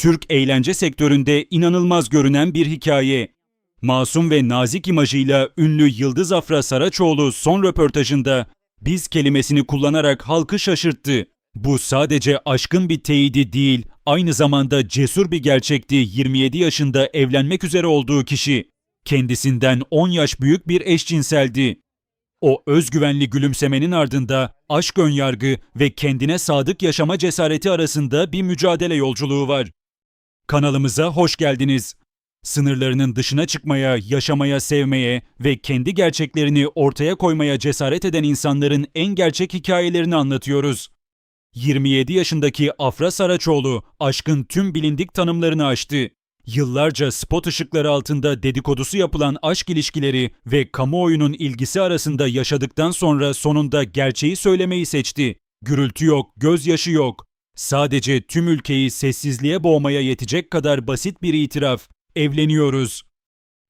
Türk eğlence sektöründe inanılmaz görünen bir hikaye. Masum ve nazik imajıyla ünlü Yıldız Afra Saraçoğlu son röportajında biz kelimesini kullanarak halkı şaşırttı. Bu sadece aşkın bir teyidi değil, aynı zamanda cesur bir gerçekti 27 yaşında evlenmek üzere olduğu kişi. Kendisinden 10 yaş büyük bir eşcinseldi. O özgüvenli gülümsemenin ardında aşk önyargı ve kendine sadık yaşama cesareti arasında bir mücadele yolculuğu var. Kanalımıza hoş geldiniz. Sınırlarının dışına çıkmaya, yaşamaya, sevmeye ve kendi gerçeklerini ortaya koymaya cesaret eden insanların en gerçek hikayelerini anlatıyoruz. 27 yaşındaki Afra Saraçoğlu aşkın tüm bilindik tanımlarını aştı. Yıllarca spot ışıkları altında dedikodusu yapılan aşk ilişkileri ve kamuoyunun ilgisi arasında yaşadıktan sonra sonunda gerçeği söylemeyi seçti. Gürültü yok, gözyaşı yok. Sadece tüm ülkeyi sessizliğe boğmaya yetecek kadar basit bir itiraf. Evleniyoruz.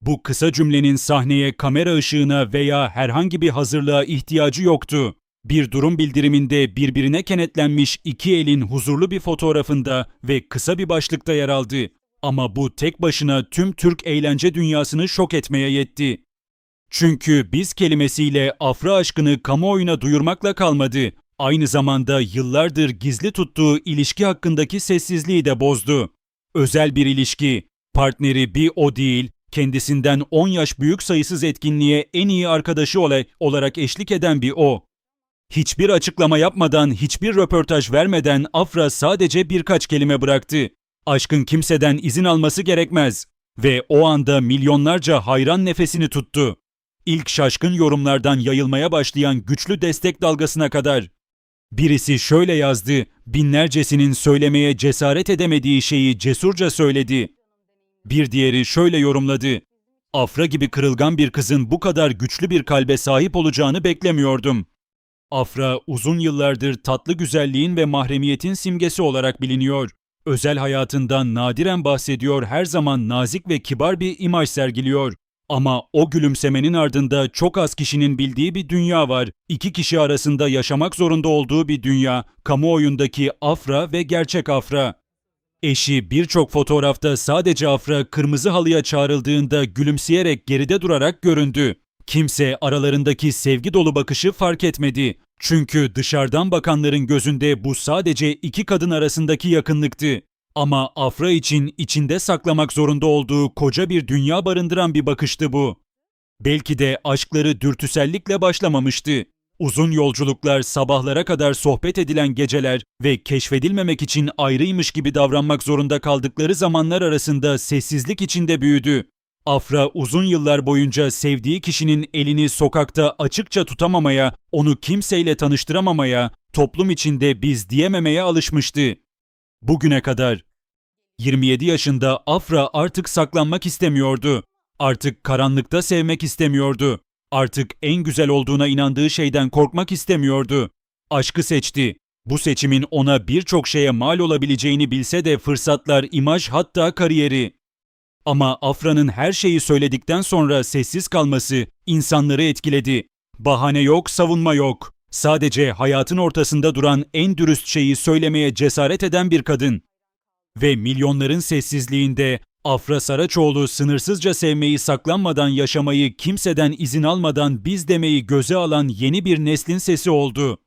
Bu kısa cümlenin sahneye, kamera ışığına veya herhangi bir hazırlığa ihtiyacı yoktu. Bir durum bildiriminde birbirine kenetlenmiş iki elin huzurlu bir fotoğrafında ve kısa bir başlıkta yer aldı. Ama bu tek başına tüm Türk eğlence dünyasını şok etmeye yetti. Çünkü biz kelimesiyle afra aşkını kamuoyuna duyurmakla kalmadı. Aynı zamanda yıllardır gizli tuttuğu ilişki hakkındaki sessizliği de bozdu. Özel bir ilişki, partneri bir o değil, kendisinden 10 yaş büyük sayısız etkinliğe en iyi arkadaşı ola- olarak eşlik eden bir o. Hiçbir açıklama yapmadan, hiçbir röportaj vermeden Afra sadece birkaç kelime bıraktı. Aşkın kimseden izin alması gerekmez. Ve o anda milyonlarca hayran nefesini tuttu. İlk şaşkın yorumlardan yayılmaya başlayan güçlü destek dalgasına kadar. Birisi şöyle yazdı, binlercesinin söylemeye cesaret edemediği şeyi cesurca söyledi. Bir diğeri şöyle yorumladı. Afra gibi kırılgan bir kızın bu kadar güçlü bir kalbe sahip olacağını beklemiyordum. Afra uzun yıllardır tatlı güzelliğin ve mahremiyetin simgesi olarak biliniyor. Özel hayatından nadiren bahsediyor, her zaman nazik ve kibar bir imaj sergiliyor. Ama o gülümsemenin ardında çok az kişinin bildiği bir dünya var. İki kişi arasında yaşamak zorunda olduğu bir dünya. Kamuoyundaki Afra ve gerçek Afra. Eşi birçok fotoğrafta sadece Afra kırmızı halıya çağrıldığında gülümseyerek geride durarak göründü. Kimse aralarındaki sevgi dolu bakışı fark etmedi. Çünkü dışarıdan bakanların gözünde bu sadece iki kadın arasındaki yakınlıktı. Ama Afra için içinde saklamak zorunda olduğu koca bir dünya barındıran bir bakıştı bu. Belki de aşkları dürtüsellikle başlamamıştı. Uzun yolculuklar, sabahlara kadar sohbet edilen geceler ve keşfedilmemek için ayrıymış gibi davranmak zorunda kaldıkları zamanlar arasında sessizlik içinde büyüdü. Afra uzun yıllar boyunca sevdiği kişinin elini sokakta açıkça tutamamaya, onu kimseyle tanıştıramamaya, toplum içinde biz diyememeye alışmıştı. Bugüne kadar. 27 yaşında Afra artık saklanmak istemiyordu. Artık karanlıkta sevmek istemiyordu. Artık en güzel olduğuna inandığı şeyden korkmak istemiyordu. Aşkı seçti. Bu seçimin ona birçok şeye mal olabileceğini bilse de fırsatlar, imaj hatta kariyeri. Ama Afra'nın her şeyi söyledikten sonra sessiz kalması insanları etkiledi. Bahane yok, savunma yok. Sadece hayatın ortasında duran en dürüst şeyi söylemeye cesaret eden bir kadın. Ve milyonların sessizliğinde Afra Saraçoğlu sınırsızca sevmeyi saklanmadan yaşamayı kimseden izin almadan biz demeyi göze alan yeni bir neslin sesi oldu.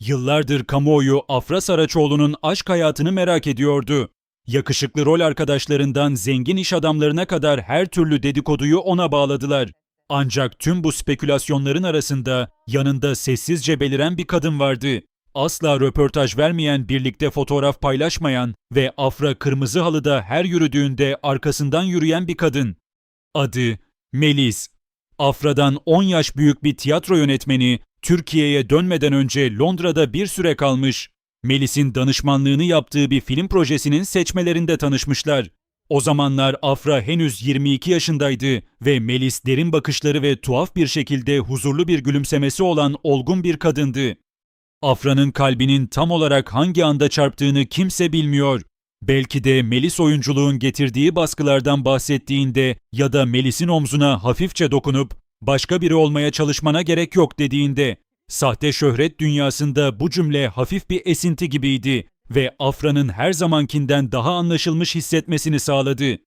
Yıllardır kamuoyu Afra Saraçoğlu'nun aşk hayatını merak ediyordu. Yakışıklı rol arkadaşlarından zengin iş adamlarına kadar her türlü dedikoduyu ona bağladılar. Ancak tüm bu spekülasyonların arasında yanında sessizce beliren bir kadın vardı. Asla röportaj vermeyen, birlikte fotoğraf paylaşmayan ve Afra kırmızı halıda her yürüdüğünde arkasından yürüyen bir kadın. Adı Melis. Afra'dan 10 yaş büyük bir tiyatro yönetmeni, Türkiye'ye dönmeden önce Londra'da bir süre kalmış. Melis'in danışmanlığını yaptığı bir film projesinin seçmelerinde tanışmışlar. O zamanlar Afra henüz 22 yaşındaydı ve Melis derin bakışları ve tuhaf bir şekilde huzurlu bir gülümsemesi olan olgun bir kadındı. Afra'nın kalbinin tam olarak hangi anda çarptığını kimse bilmiyor. Belki de Melis oyunculuğun getirdiği baskılardan bahsettiğinde ya da Melis'in omzuna hafifçe dokunup başka biri olmaya çalışmana gerek yok dediğinde Sahte şöhret dünyasında bu cümle hafif bir esinti gibiydi. Ve Afra'nın her zamankinden daha anlaşılmış hissetmesini sağladı.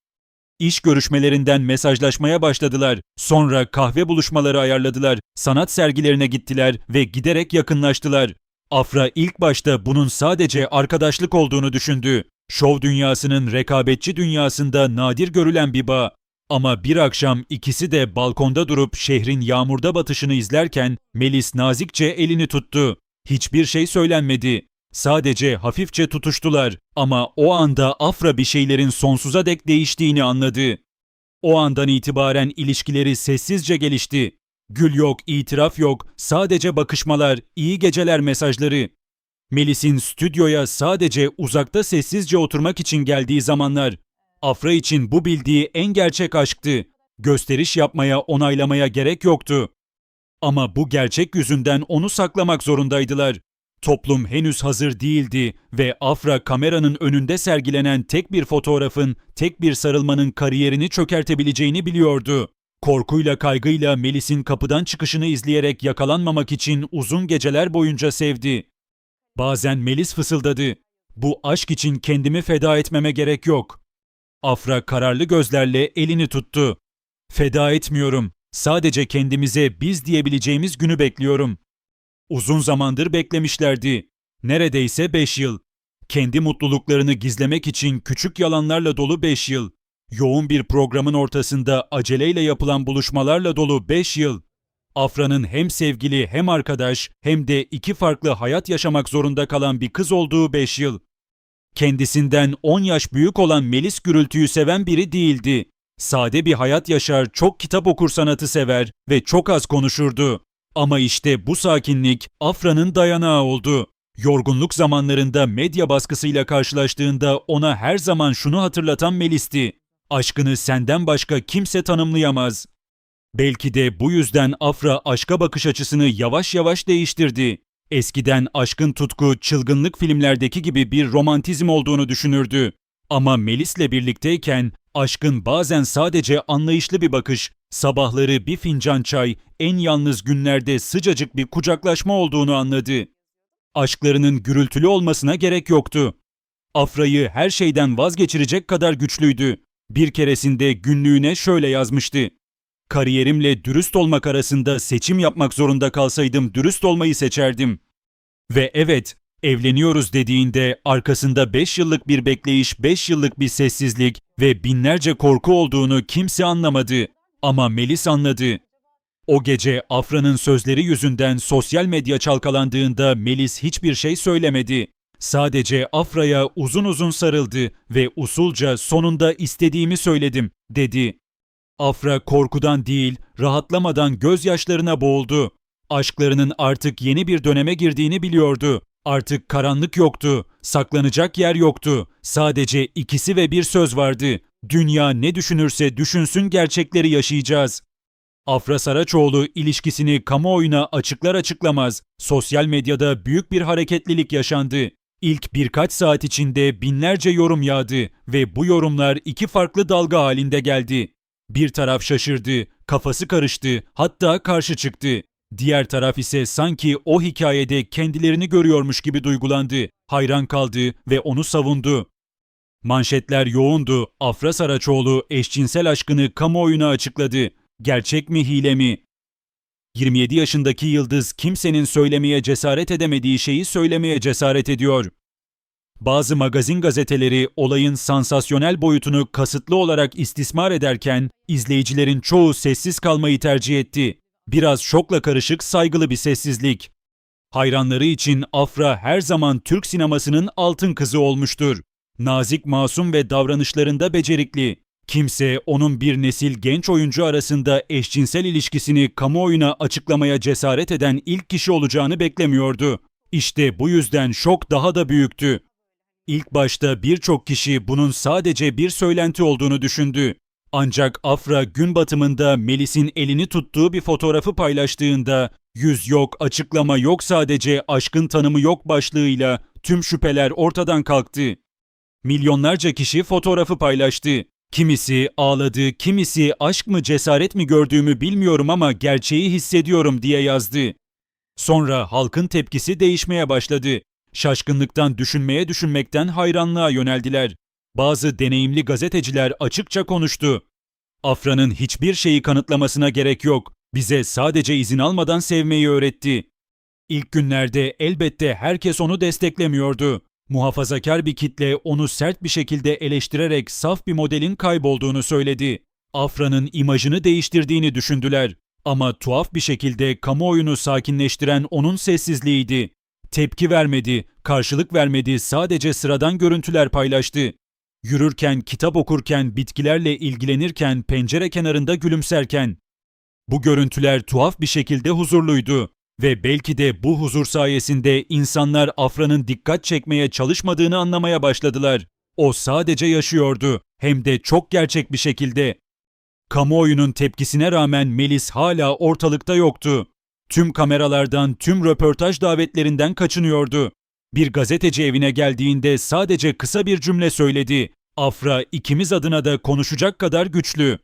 İş görüşmelerinden mesajlaşmaya başladılar. Sonra kahve buluşmaları ayarladılar. Sanat sergilerine gittiler ve giderek yakınlaştılar. Afra ilk başta bunun sadece arkadaşlık olduğunu düşündü. Şov dünyasının rekabetçi dünyasında nadir görülen bir bağ. Ama bir akşam ikisi de balkonda durup şehrin yağmurda batışını izlerken Melis nazikçe elini tuttu. Hiçbir şey söylenmedi. Sadece hafifçe tutuştular ama o anda Afra bir şeylerin sonsuza dek değiştiğini anladı. O andan itibaren ilişkileri sessizce gelişti. Gül yok, itiraf yok, sadece bakışmalar, iyi geceler mesajları. Melis'in stüdyoya sadece uzakta sessizce oturmak için geldiği zamanlar, Afra için bu bildiği en gerçek aşktı. Gösteriş yapmaya, onaylamaya gerek yoktu. Ama bu gerçek yüzünden onu saklamak zorundaydılar. Toplum henüz hazır değildi ve Afra kameranın önünde sergilenen tek bir fotoğrafın, tek bir sarılmanın kariyerini çökertebileceğini biliyordu. Korkuyla kaygıyla Melis'in kapıdan çıkışını izleyerek yakalanmamak için uzun geceler boyunca sevdi. Bazen Melis fısıldadı. Bu aşk için kendimi feda etmeme gerek yok. Afra kararlı gözlerle elini tuttu. Feda etmiyorum. Sadece kendimize biz diyebileceğimiz günü bekliyorum. Uzun zamandır beklemişlerdi. Neredeyse beş yıl. Kendi mutluluklarını gizlemek için küçük yalanlarla dolu beş yıl. Yoğun bir programın ortasında aceleyle yapılan buluşmalarla dolu beş yıl. Afra'nın hem sevgili hem arkadaş hem de iki farklı hayat yaşamak zorunda kalan bir kız olduğu beş yıl. Kendisinden 10 yaş büyük olan Melis gürültüyü seven biri değildi. Sade bir hayat yaşar, çok kitap okur sanatı sever ve çok az konuşurdu. Ama işte bu sakinlik Afra'nın dayanağı oldu. Yorgunluk zamanlarında medya baskısıyla karşılaştığında ona her zaman şunu hatırlatan Melis'ti. Aşkını senden başka kimse tanımlayamaz. Belki de bu yüzden Afra aşka bakış açısını yavaş yavaş değiştirdi. Eskiden aşkın tutku, çılgınlık filmlerdeki gibi bir romantizm olduğunu düşünürdü. Ama Melis'le birlikteyken aşkın bazen sadece anlayışlı bir bakış, sabahları bir fincan çay, en yalnız günlerde sıcacık bir kucaklaşma olduğunu anladı. Aşklarının gürültülü olmasına gerek yoktu. Afra'yı her şeyden vazgeçirecek kadar güçlüydü. Bir keresinde günlüğüne şöyle yazmıştı. Kariyerimle dürüst olmak arasında seçim yapmak zorunda kalsaydım dürüst olmayı seçerdim. Ve evet, evleniyoruz dediğinde arkasında 5 yıllık bir bekleyiş, 5 yıllık bir sessizlik ve binlerce korku olduğunu kimse anlamadı. Ama Melis anladı. O gece Afra'nın sözleri yüzünden sosyal medya çalkalandığında Melis hiçbir şey söylemedi. Sadece Afra'ya uzun uzun sarıldı ve usulca sonunda istediğimi söyledim dedi. Afra korkudan değil, rahatlamadan gözyaşlarına boğuldu. Aşklarının artık yeni bir döneme girdiğini biliyordu. Artık karanlık yoktu, saklanacak yer yoktu. Sadece ikisi ve bir söz vardı. Dünya ne düşünürse düşünsün gerçekleri yaşayacağız. Afra Saraçoğlu ilişkisini kamuoyuna açıklar açıklamaz sosyal medyada büyük bir hareketlilik yaşandı. İlk birkaç saat içinde binlerce yorum yağdı ve bu yorumlar iki farklı dalga halinde geldi. Bir taraf şaşırdı, kafası karıştı, hatta karşı çıktı. Diğer taraf ise sanki o hikayede kendilerini görüyormuş gibi duygulandı, hayran kaldı ve onu savundu. Manşetler yoğundu. Afra Saraçoğlu eşcinsel aşkını kamuoyuna açıkladı. Gerçek mi hile mi? 27 yaşındaki yıldız kimsenin söylemeye cesaret edemediği şeyi söylemeye cesaret ediyor. Bazı magazin gazeteleri olayın sansasyonel boyutunu kasıtlı olarak istismar ederken izleyicilerin çoğu sessiz kalmayı tercih etti. Biraz şokla karışık saygılı bir sessizlik. Hayranları için Afra her zaman Türk sinemasının altın kızı olmuştur. Nazik, masum ve davranışlarında becerikli. Kimse onun bir nesil genç oyuncu arasında eşcinsel ilişkisini kamuoyuna açıklamaya cesaret eden ilk kişi olacağını beklemiyordu. İşte bu yüzden şok daha da büyüktü. İlk başta birçok kişi bunun sadece bir söylenti olduğunu düşündü. Ancak Afra gün batımında Melis'in elini tuttuğu bir fotoğrafı paylaştığında yüz yok, açıklama yok sadece aşkın tanımı yok başlığıyla tüm şüpheler ortadan kalktı. Milyonlarca kişi fotoğrafı paylaştı. Kimisi ağladı, kimisi aşk mı cesaret mi gördüğümü bilmiyorum ama gerçeği hissediyorum diye yazdı. Sonra halkın tepkisi değişmeye başladı. şaşkınlıktan düşünmeye düşünmekten hayranlığa yöneldiler. Bazı deneyimli gazeteciler açıkça konuştu. Afra'nın hiçbir şeyi kanıtlamasına gerek yok. Bize sadece izin almadan sevmeyi öğretti. İlk günlerde elbette herkes onu desteklemiyordu. Muhafazakar bir kitle onu sert bir şekilde eleştirerek saf bir modelin kaybolduğunu söyledi. Afra'nın imajını değiştirdiğini düşündüler. Ama tuhaf bir şekilde kamuoyunu sakinleştiren onun sessizliğiydi. Tepki vermedi, karşılık vermedi, sadece sıradan görüntüler paylaştı. Yürürken, kitap okurken, bitkilerle ilgilenirken, pencere kenarında gülümserken. Bu görüntüler tuhaf bir şekilde huzurluydu ve belki de bu huzur sayesinde insanlar Afra'nın dikkat çekmeye çalışmadığını anlamaya başladılar. O sadece yaşıyordu hem de çok gerçek bir şekilde. Kamuoyunun tepkisine rağmen Melis hala ortalıkta yoktu. Tüm kameralardan, tüm röportaj davetlerinden kaçınıyordu. Bir gazeteci evine geldiğinde sadece kısa bir cümle söyledi. Afra ikimiz adına da konuşacak kadar güçlü.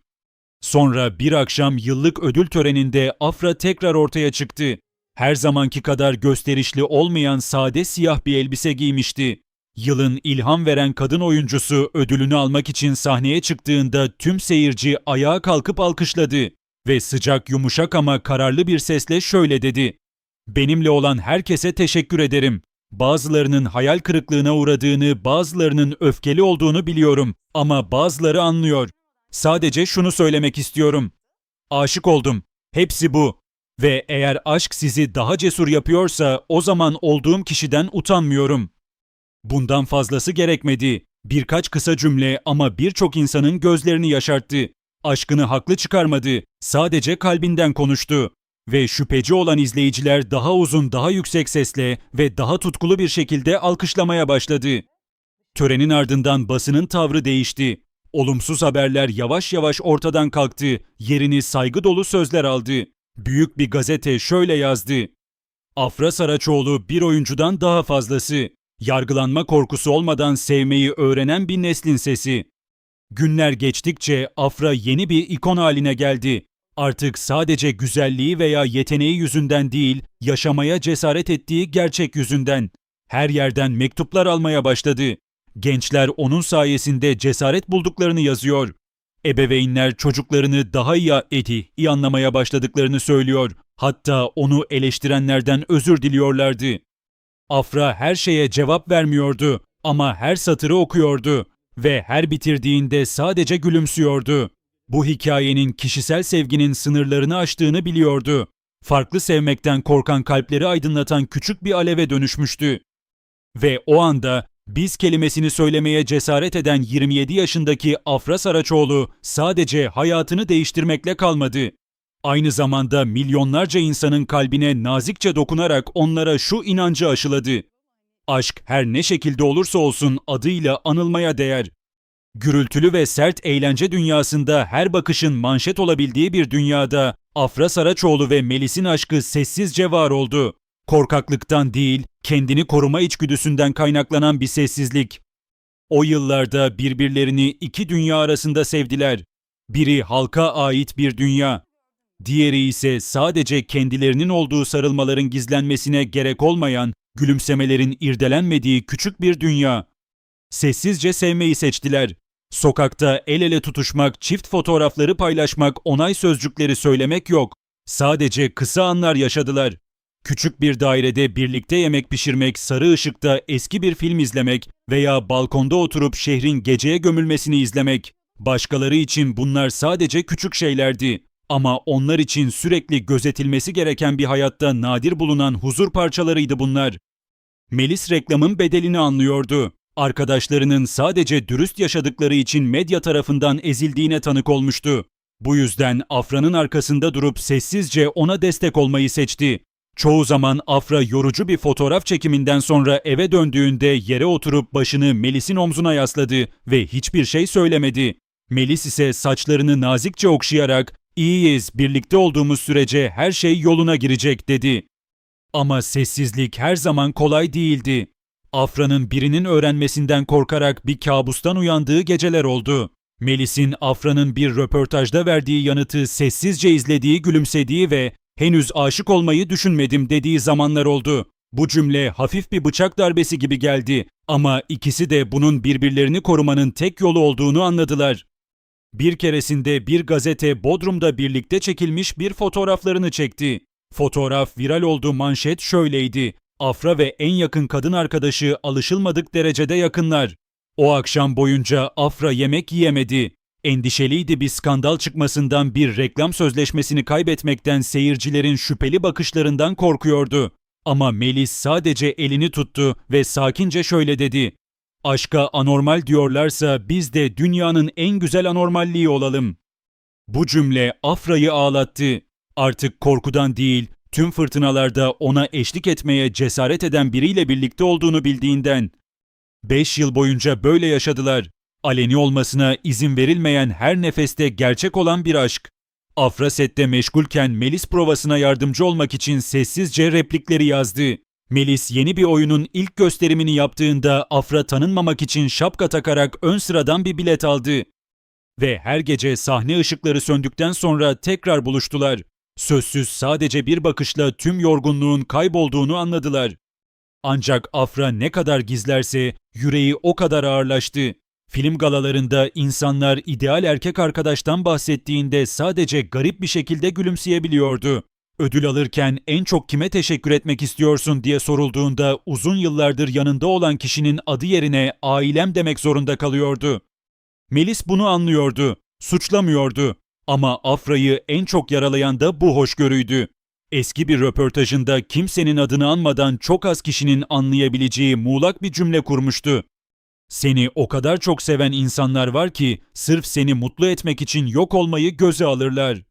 Sonra bir akşam yıllık ödül töreninde Afra tekrar ortaya çıktı. Her zamanki kadar gösterişli olmayan sade siyah bir elbise giymişti. Yılın ilham veren kadın oyuncusu ödülünü almak için sahneye çıktığında tüm seyirci ayağa kalkıp alkışladı ve sıcak yumuşak ama kararlı bir sesle şöyle dedi. Benimle olan herkese teşekkür ederim. Bazılarının hayal kırıklığına uğradığını, bazılarının öfkeli olduğunu biliyorum ama bazıları anlıyor. Sadece şunu söylemek istiyorum. Aşık oldum. Hepsi bu. Ve eğer aşk sizi daha cesur yapıyorsa o zaman olduğum kişiden utanmıyorum. Bundan fazlası gerekmedi. Birkaç kısa cümle ama birçok insanın gözlerini yaşarttı. Aşkını haklı çıkarmadı. Sadece kalbinden konuştu. Ve şüpheci olan izleyiciler daha uzun, daha yüksek sesle ve daha tutkulu bir şekilde alkışlamaya başladı. Törenin ardından basının tavrı değişti. Olumsuz haberler yavaş yavaş ortadan kalktı. Yerini saygı dolu sözler aldı. Büyük bir gazete şöyle yazdı. Afra Saraçoğlu bir oyuncudan daha fazlası. Yargılanma korkusu olmadan sevmeyi öğrenen bir neslin sesi. Günler geçtikçe Afra yeni bir ikon haline geldi. Artık sadece güzelliği veya yeteneği yüzünden değil, yaşamaya cesaret ettiği gerçek yüzünden. Her yerden mektuplar almaya başladı. Gençler onun sayesinde cesaret bulduklarını yazıyor. Ebeveynler çocuklarını daha iyi eti, iyi anlamaya başladıklarını söylüyor. Hatta onu eleştirenlerden özür diliyorlardı. Afra her şeye cevap vermiyordu ama her satırı okuyordu ve her bitirdiğinde sadece gülümsüyordu. Bu hikayenin kişisel sevginin sınırlarını aştığını biliyordu. Farklı sevmekten korkan kalpleri aydınlatan küçük bir aleve dönüşmüştü. Ve o anda biz kelimesini söylemeye cesaret eden 27 yaşındaki Afra Saraçoğlu sadece hayatını değiştirmekle kalmadı. Aynı zamanda milyonlarca insanın kalbine nazikçe dokunarak onlara şu inancı aşıladı. Aşk her ne şekilde olursa olsun adıyla anılmaya değer. Gürültülü ve sert eğlence dünyasında her bakışın manşet olabildiği bir dünyada Afra Saraçoğlu ve Melis'in aşkı sessizce var oldu. Korkaklıktan değil, kendini koruma içgüdüsünden kaynaklanan bir sessizlik. O yıllarda birbirlerini iki dünya arasında sevdiler. Biri halka ait bir dünya, diğeri ise sadece kendilerinin olduğu sarılmaların gizlenmesine gerek olmayan, gülümsemelerin irdelenmediği küçük bir dünya. Sessizce sevmeyi seçtiler. Sokakta el ele tutuşmak, çift fotoğrafları paylaşmak, onay sözcükleri söylemek yok. Sadece kısa anlar yaşadılar. Küçük bir dairede birlikte yemek pişirmek, sarı ışıkta eski bir film izlemek veya balkonda oturup şehrin geceye gömülmesini izlemek. Başkaları için bunlar sadece küçük şeylerdi. Ama onlar için sürekli gözetilmesi gereken bir hayatta nadir bulunan huzur parçalarıydı bunlar. Melis reklamın bedelini anlıyordu. Arkadaşlarının sadece dürüst yaşadıkları için medya tarafından ezildiğine tanık olmuştu. Bu yüzden Afra'nın arkasında durup sessizce ona destek olmayı seçti. Çoğu zaman Afra yorucu bir fotoğraf çekiminden sonra eve döndüğünde yere oturup başını Melis'in omzuna yasladı ve hiçbir şey söylemedi. Melis ise saçlarını nazikçe okşayarak "İyiyiz, birlikte olduğumuz sürece her şey yoluna girecek." dedi. Ama sessizlik her zaman kolay değildi. Afra'nın birinin öğrenmesinden korkarak bir kabustan uyandığı geceler oldu. Melis'in Afra'nın bir röportajda verdiği yanıtı sessizce izlediği, gülümsediği ve henüz aşık olmayı düşünmedim dediği zamanlar oldu. Bu cümle hafif bir bıçak darbesi gibi geldi ama ikisi de bunun birbirlerini korumanın tek yolu olduğunu anladılar. Bir keresinde bir gazete Bodrum'da birlikte çekilmiş bir fotoğraflarını çekti. Fotoğraf viral oldu manşet şöyleydi. Afra ve en yakın kadın arkadaşı alışılmadık derecede yakınlar. O akşam boyunca Afra yemek yiyemedi. Endişeliydi bir skandal çıkmasından bir reklam sözleşmesini kaybetmekten seyircilerin şüpheli bakışlarından korkuyordu. Ama Melis sadece elini tuttu ve sakince şöyle dedi. Aşka anormal diyorlarsa biz de dünyanın en güzel anormalliği olalım. Bu cümle Afra'yı ağlattı. Artık korkudan değil, tüm fırtınalarda ona eşlik etmeye cesaret eden biriyle birlikte olduğunu bildiğinden. Beş yıl boyunca böyle yaşadılar. Aleni olmasına izin verilmeyen her nefeste gerçek olan bir aşk. Afra sette meşgulken Melis provasına yardımcı olmak için sessizce replikleri yazdı. Melis yeni bir oyunun ilk gösterimini yaptığında Afra tanınmamak için şapka takarak ön sıradan bir bilet aldı. Ve her gece sahne ışıkları söndükten sonra tekrar buluştular. Sözsüz sadece bir bakışla tüm yorgunluğun kaybolduğunu anladılar. Ancak Afra ne kadar gizlerse yüreği o kadar ağırlaştı. Film galalarında insanlar ideal erkek arkadaştan bahsettiğinde sadece garip bir şekilde gülümseyebiliyordu. Ödül alırken en çok kime teşekkür etmek istiyorsun diye sorulduğunda uzun yıllardır yanında olan kişinin adı yerine ailem demek zorunda kalıyordu. Melis bunu anlıyordu, suçlamıyordu ama Afra'yı en çok yaralayan da bu hoşgörüydü. Eski bir röportajında kimsenin adını anmadan çok az kişinin anlayabileceği muğlak bir cümle kurmuştu. Seni o kadar çok seven insanlar var ki sırf seni mutlu etmek için yok olmayı göze alırlar.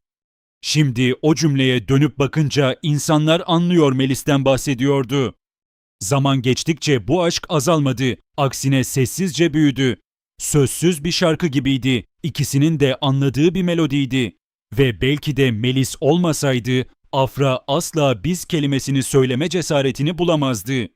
Şimdi o cümleye dönüp bakınca insanlar anlıyor Melis'ten bahsediyordu. Zaman geçtikçe bu aşk azalmadı, aksine sessizce büyüdü. Sözsüz bir şarkı gibiydi, ikisinin de anladığı bir melodiydi. Ve belki de Melis olmasaydı Afra asla biz kelimesini söyleme cesaretini bulamazdı.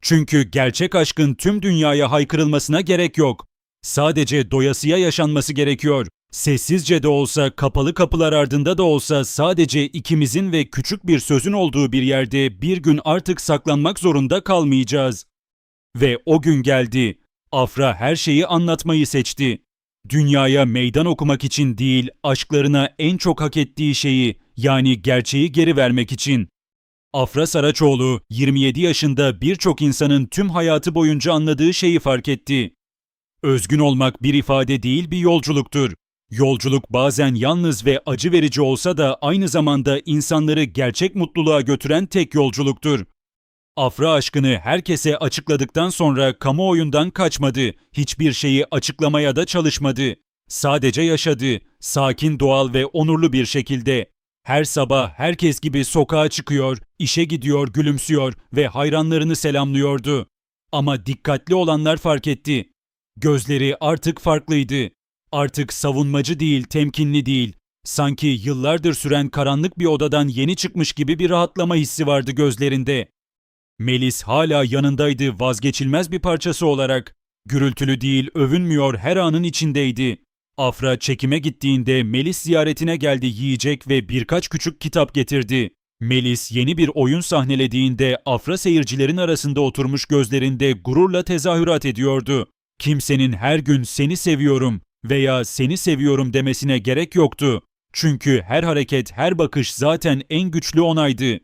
Çünkü gerçek aşkın tüm dünyaya haykırılmasına gerek yok. Sadece doyasıya yaşanması gerekiyor. Sessizce de olsa, kapalı kapılar ardında da olsa sadece ikimizin ve küçük bir sözün olduğu bir yerde bir gün artık saklanmak zorunda kalmayacağız. Ve o gün geldi. Afra her şeyi anlatmayı seçti. Dünyaya meydan okumak için değil, aşklarına en çok hak ettiği şeyi, yani gerçeği geri vermek için. Afra Saraçoğlu 27 yaşında birçok insanın tüm hayatı boyunca anladığı şeyi fark etti. Özgün olmak bir ifade değil bir yolculuktur. Yolculuk bazen yalnız ve acı verici olsa da aynı zamanda insanları gerçek mutluluğa götüren tek yolculuktur. Afra aşkını herkese açıkladıktan sonra kamuoyundan kaçmadı, hiçbir şeyi açıklamaya da çalışmadı. Sadece yaşadı, sakin, doğal ve onurlu bir şekilde. Her sabah herkes gibi sokağa çıkıyor, işe gidiyor, gülümsüyor ve hayranlarını selamlıyordu. Ama dikkatli olanlar fark etti. Gözleri artık farklıydı. Artık savunmacı değil, temkinli değil. Sanki yıllardır süren karanlık bir odadan yeni çıkmış gibi bir rahatlama hissi vardı gözlerinde. Melis hala yanındaydı vazgeçilmez bir parçası olarak. Gürültülü değil, övünmüyor, her anın içindeydi. Afra çekime gittiğinde Melis ziyaretine geldi yiyecek ve birkaç küçük kitap getirdi. Melis yeni bir oyun sahnelediğinde Afra seyircilerin arasında oturmuş gözlerinde gururla tezahürat ediyordu. Kimsenin her gün seni seviyorum veya seni seviyorum demesine gerek yoktu. Çünkü her hareket, her bakış zaten en güçlü onaydı.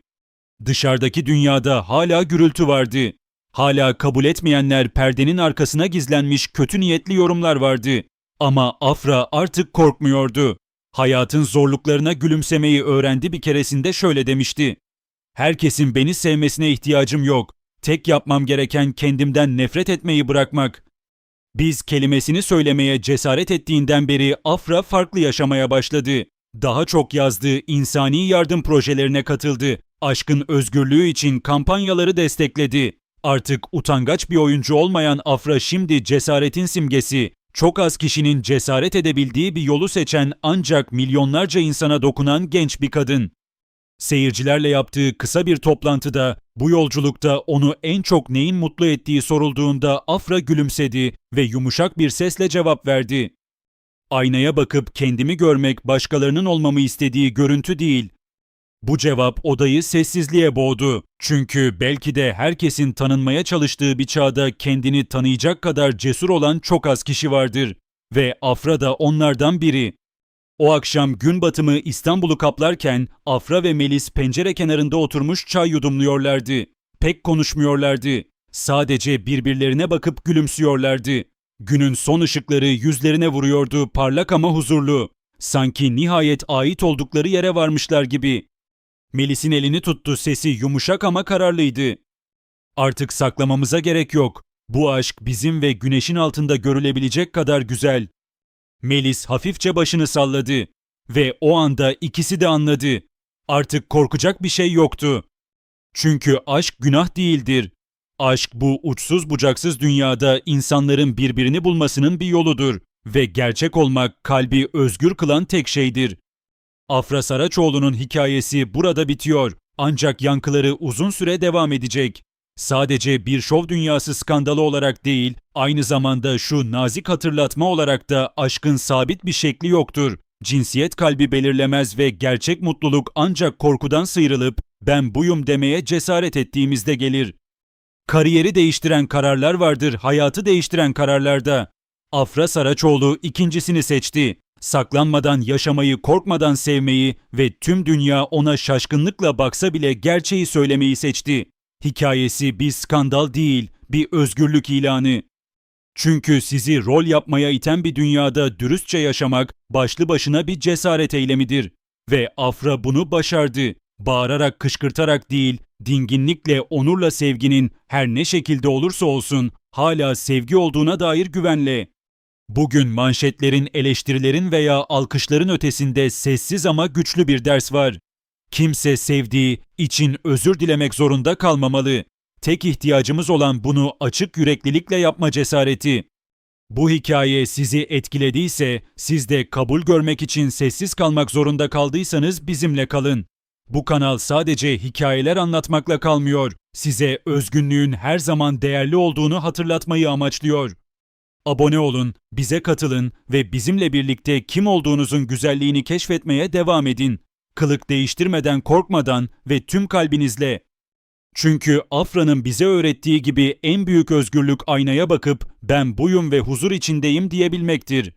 Dışarıdaki dünyada hala gürültü vardı. Hala kabul etmeyenler perdenin arkasına gizlenmiş kötü niyetli yorumlar vardı. Ama Afra artık korkmuyordu. Hayatın zorluklarına gülümsemeyi öğrendi bir keresinde şöyle demişti. Herkesin beni sevmesine ihtiyacım yok. Tek yapmam gereken kendimden nefret etmeyi bırakmak. Biz kelimesini söylemeye cesaret ettiğinden beri Afra farklı yaşamaya başladı. Daha çok yazdığı insani yardım projelerine katıldı. Aşkın özgürlüğü için kampanyaları destekledi. Artık utangaç bir oyuncu olmayan Afra şimdi cesaretin simgesi. Çok az kişinin cesaret edebildiği bir yolu seçen ancak milyonlarca insana dokunan genç bir kadın. Seyircilerle yaptığı kısa bir toplantıda bu yolculukta onu en çok neyin mutlu ettiği sorulduğunda Afra gülümsedi ve yumuşak bir sesle cevap verdi. Aynaya bakıp kendimi görmek başkalarının olmamı istediği görüntü değil. Bu cevap odayı sessizliğe boğdu. Çünkü belki de herkesin tanınmaya çalıştığı bir çağda kendini tanıyacak kadar cesur olan çok az kişi vardır. Ve Afra da onlardan biri. O akşam gün batımı İstanbul'u kaplarken Afra ve Melis pencere kenarında oturmuş çay yudumluyorlardı. Pek konuşmuyorlardı. Sadece birbirlerine bakıp gülümsüyorlardı. Günün son ışıkları yüzlerine vuruyordu parlak ama huzurlu. Sanki nihayet ait oldukları yere varmışlar gibi. Melis'in elini tuttu sesi yumuşak ama kararlıydı. Artık saklamamıza gerek yok. Bu aşk bizim ve güneşin altında görülebilecek kadar güzel. Melis hafifçe başını salladı ve o anda ikisi de anladı. Artık korkacak bir şey yoktu. Çünkü aşk günah değildir. Aşk bu uçsuz bucaksız dünyada insanların birbirini bulmasının bir yoludur ve gerçek olmak kalbi özgür kılan tek şeydir. Afra Saraçoğlu'nun hikayesi burada bitiyor ancak yankıları uzun süre devam edecek. Sadece bir şov dünyası skandalı olarak değil, aynı zamanda şu nazik hatırlatma olarak da aşkın sabit bir şekli yoktur. Cinsiyet kalbi belirlemez ve gerçek mutluluk ancak korkudan sıyrılıp ben buyum demeye cesaret ettiğimizde gelir. Kariyeri değiştiren kararlar vardır, hayatı değiştiren kararlarda. Afra Saraçoğlu ikincisini seçti. Saklanmadan yaşamayı, korkmadan sevmeyi ve tüm dünya ona şaşkınlıkla baksa bile gerçeği söylemeyi seçti. Hikayesi bir skandal değil, bir özgürlük ilanı. Çünkü sizi rol yapmaya iten bir dünyada dürüstçe yaşamak başlı başına bir cesaret eylemidir. Ve Afra bunu başardı. Bağırarak, kışkırtarak değil, dinginlikle, onurla sevginin her ne şekilde olursa olsun hala sevgi olduğuna dair güvenle. Bugün manşetlerin, eleştirilerin veya alkışların ötesinde sessiz ama güçlü bir ders var. Kimse sevdiği için özür dilemek zorunda kalmamalı. Tek ihtiyacımız olan bunu açık yüreklilikle yapma cesareti. Bu hikaye sizi etkilediyse, siz de kabul görmek için sessiz kalmak zorunda kaldıysanız bizimle kalın. Bu kanal sadece hikayeler anlatmakla kalmıyor, size özgünlüğün her zaman değerli olduğunu hatırlatmayı amaçlıyor. Abone olun, bize katılın ve bizimle birlikte kim olduğunuzun güzelliğini keşfetmeye devam edin. Kılık değiştirmeden korkmadan ve tüm kalbinizle. Çünkü Afra'nın bize öğrettiği gibi en büyük özgürlük aynaya bakıp ben buyum ve huzur içindeyim diyebilmektir.